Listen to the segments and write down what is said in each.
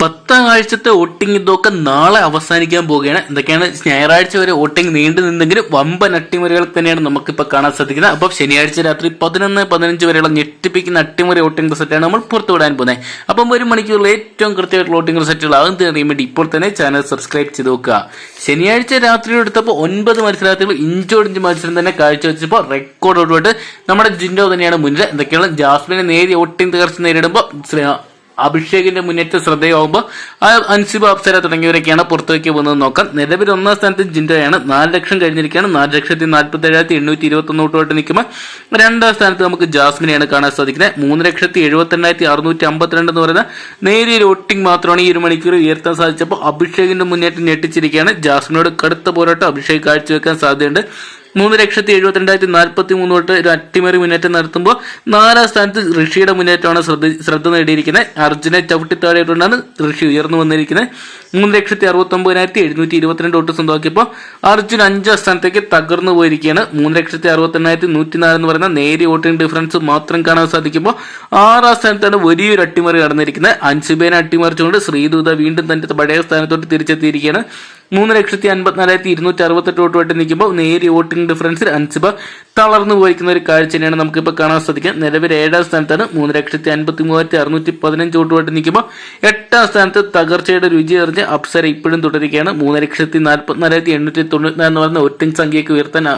പത്താം ആഴ്ചത്തെ വോട്ടിംഗ് ഇതൊക്കെ നാളെ അവസാനിക്കാൻ പോവുകയാണ്. എന്തൊക്കെയാണ്? ഞായറാഴ്ച വരെ വോട്ടിംഗ് നീണ്ടു നിന്നെങ്കിലും വമ്പൻ അട്ടിമറികൾ തന്നെയാണ് നമുക്കിപ്പോൾ കാണാൻ സാധിക്കുന്നത്. അപ്പോൾ ശനിയാഴ്ച രാത്രി പതിനൊന്ന് പതിനഞ്ച് വരെയുള്ള ഞെട്ടിപ്പിക്കുന്ന അട്ടിമറി വോട്ടിംഗ് റിസൾട്ടാണ് നമ്മൾ പുറത്തുവിടാൻ പോകുന്നത്. അപ്പം ഒരു മണിക്കൂറിൽ ഏറ്റവും കൃത്യമായിട്ടുള്ള വോട്ടിംഗ് റിസൾട്ടുകൾ ആകും അറിയാൻ വേണ്ടി ഇപ്പോൾ തന്നെ ചാനൽ സബ്സ്ക്രൈബ് ചെയ്ത് നോക്കുക. ശനിയാഴ്ച രാത്രി എടുത്തപ്പോൾ ഒൻപത് മത്സരാർത്ഥികൾ ഇഞ്ചോടിഞ്ച് മത്സരം തന്നെ കാഴ്ചവെച്ചപ്പോൾ റെക്കോർഡ് റെക്കോർഡോടുകൂടി നമ്മുടെ ജിൻഡോ തന്നെയാണ് മുന്നിൽ. എന്തൊക്കെയാണ്? ജാസ്മിനെ നേരിയ വോട്ടിംഗ് തകർച്ച നേരിടുമ്പോൾ അഭിഷേകിന്റെ മുന്നേറ്റ ശ്രദ്ധയാവുമ്പോൾ അൻസിബ അപ്സര തുടങ്ങിയവരൊക്കെയാണ് പുറത്തേക്ക് പോകുന്നത് നോക്കാം നിലവിൽ ഒന്നാം സ്ഥാനത്ത് ജിൻഡയാണ്. നാല് ലക്ഷം കഴിഞ്ഞിരിക്കുകയാണ്. നാല് ലക്ഷത്തി നാൽപ്പത്തി ഏഴായിരത്തി എണ്ണൂറ്റി ഇരുപത്തി ഒന്ന് വോട്ടോട്ട് നിൽക്കുമ്പോൾ രണ്ടാം സ്ഥാനത്ത് നമുക്ക് ജാസ്മിനെയാണ് കാണാൻ സാധിക്കുന്നത്. മൂന്ന് ലക്ഷത്തി എഴുപത്തി എണ്ണായിരത്തി അറുന്നൂറ്റി അമ്പത്തിരണ്ട് എന്ന് പറയുന്ന നേരിയ വോട്ടിംഗ് മാത്രമാണ് ഈ ഒരു മണിക്കൂർ ഉയർത്താൻ സാധിച്ചപ്പോൾ അഭിഷേകിന്റെ മുന്നേറ്റം ഞെട്ടിച്ചിരിക്കുകയാണ്. ജാസ്മിനോട് കടുത്ത പോരാട്ടം അഭിഷേക് കാഴ്ചവെക്കാൻ സാധ്യതയുണ്ട്. മൂന്ന് ലക്ഷത്തി എഴുപത്തിരണ്ടായിരത്തി നാൽപ്പത്തി മൂന്ന് തൊട്ട് ഒരു അട്ടിമറി മുന്നേറ്റം നടത്തുമ്പോൾ നാലാം സ്ഥാനത്ത് ഋഷിയുടെ മുന്നേറ്റമാണ് ശ്രദ്ധ ശ്രദ്ധ നേടിയിരിക്കുന്നത്. അർജുനെ ചവിട്ടി താഴെയിട്ടുകൊണ്ടാണ് ഋഷി ഉയർന്നു വന്നിരിക്കുന്നത്. മൂന്ന് ലക്ഷത്തി അറുപത്തി ഒമ്പതിനായിരത്തി എഴുന്നൂറ്റി ഇരുപത്തിരണ്ട് തൊട്ട് സ്വന്തമാക്കിയപ്പോൾ അർജുൻ അഞ്ചാം സ്ഥാനത്തേക്ക് തകർന്നു പോയിരിക്കുകയാണ്. മൂന്ന് ലക്ഷത്തി അറുപത്തി എണ്ണായിരത്തി നൂറ്റി നാല് എന്ന് പറയുന്ന നേരിയ വോട്ടിംഗ് ഡിഫറൻസ് മാത്രം കാണാൻ സാധിക്കുമ്പോൾ ആറാം സ്ഥാനത്താണ് വലിയൊരു അട്ടിമറി നടന്നിരിക്കുന്നത്. അൻസുബേനെ അട്ടിമറിച്ചുകൊണ്ട് ശ്രീദൂത വീണ്ടും തന്റെ പഴയ സ്ഥാനത്തോട്ട് തിരിച്ചെത്തിയിരിക്കുകയാണ്. മൂന്ന് ലക്ഷത്തി അൻപത്തിനാലായിരത്തി ഇരുന്നൂറ്റി അറുപത്തെട്ട് വോട്ടുമായിട്ട് നിൽക്കുമ്പോൾ നേരിയ വോട്ടിംഗ് ഡിഫറൻസിൽ അൻസിബ തളർന്നു പോയിരിക്കുന്ന ഒരു കാഴ്ച തന്നെയാണ് നമുക്കിപ്പോൾ കാണാൻ സാധിക്കുക. നിലവിൽ ഏഴാം സ്ഥാനത്താണ് മൂന്ന് ലക്ഷത്തി അൻപത്തി മൂവായിരത്തി അറുന്നൂറ്റി പതിനഞ്ച് വോട്ടുമായിട്ട് നിൽക്കുമ്പോൾ എട്ടാം സ്ഥാനത്ത് തകർച്ചയുടെ രുചി അറിഞ്ഞ് അപ്സര ഇപ്പോഴും തുടരുകയാണ്. മൂന്ന് ലക്ഷത്തി നാൽപ്പത്തിനാലായിരത്തി എണ്ണൂറ്റി തൊണ്ണൂറ്റി എന്ന് പറയുന്ന വോട്ടിംഗ് സംഖ്യയ്ക്ക് ഉയർത്താൻ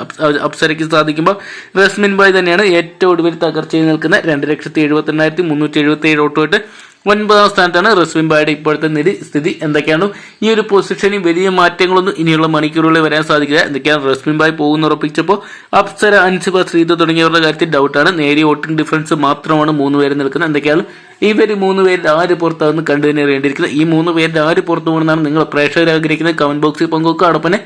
അപ്സരയ്ക്ക് സാധിക്കുമ്പോൾ റസ്മിൻ ബായ് തന്നെയാണ് ഏറ്റവും ഒടുവിൽ തകർച്ചയിൽ നിൽക്കുന്ന രണ്ട് ലക്ഷത്തി എഴുപത്തിരണ്ടായിരത്തി മുന്നൂറ്റി എഴുപത്തി ഏഴ് വോട്ടുമായിട്ട് ഒൻപതാം സ്ഥാനത്താണ് റസ്വിൻ ബായുടെ ഇപ്പോഴത്തെ നിധി. സ്ഥിതി എന്തൊക്കെയാണ്? ഈ ഒരു പൊസിഷനിൽ വലിയ മാറ്റങ്ങളൊന്നും ഇനിയുള്ള മണിക്കൂറുകളിൽ വരാൻ സാധിക്കില്ല. എന്തൊക്കെയാണ് റസ്മിൻ ബായ് പോകുന്ന ഉറപ്പിച്ചപ്പോൾ അപ്സര അൻസിബ ശ്രീത തുടങ്ങിയവരുടെ കാര്യത്തിൽ ഡൗട്ടാണ് നേരിയ വോട്ടിംഗ് ഡിഫറൻസ് മാത്രമാണ് മൂന്ന് പേര് നിൽക്കുന്നത്. എന്തൊക്കെയാണ്? ഇവർ മൂന്ന് പേരിൽ ആര് പുറത്താണെന്ന് കണ്ടു തന്നെ അറിയേണ്ടിയിരിക്കുന്നത് ഈ മൂന്ന് പേരിൽ ആര് പുറത്തു പോകണമെന്നാണ് നിങ്ങൾ പ്രേക്ഷകർ ആഗ്രഹിക്കുന്നത്. കമന്റ് ബോക്സിൽ പങ്കുവെക്കുക. അടപ്പനെ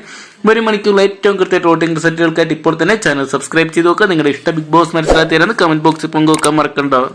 ഒരു മണിക്കൂറിൽ ഏറ്റവും കൃത്യമായിട്ട് വോട്ടിംഗ് റിസൾട്ടുകൾക്കായിട്ട് ഇപ്പോൾ തന്നെ ചാനൽ സബ്സ്ക്രൈബ് ചെയ്ത് നോക്കുക നിങ്ങളുടെ ഇഷ്ട ബിഗ് ബോസ് മനസ്സിലാക്കി തരാമെന്ന് കമന്റ് ബോക്സിൽ പങ്കുവെക്കാൻ മറക്കണ്ടാവും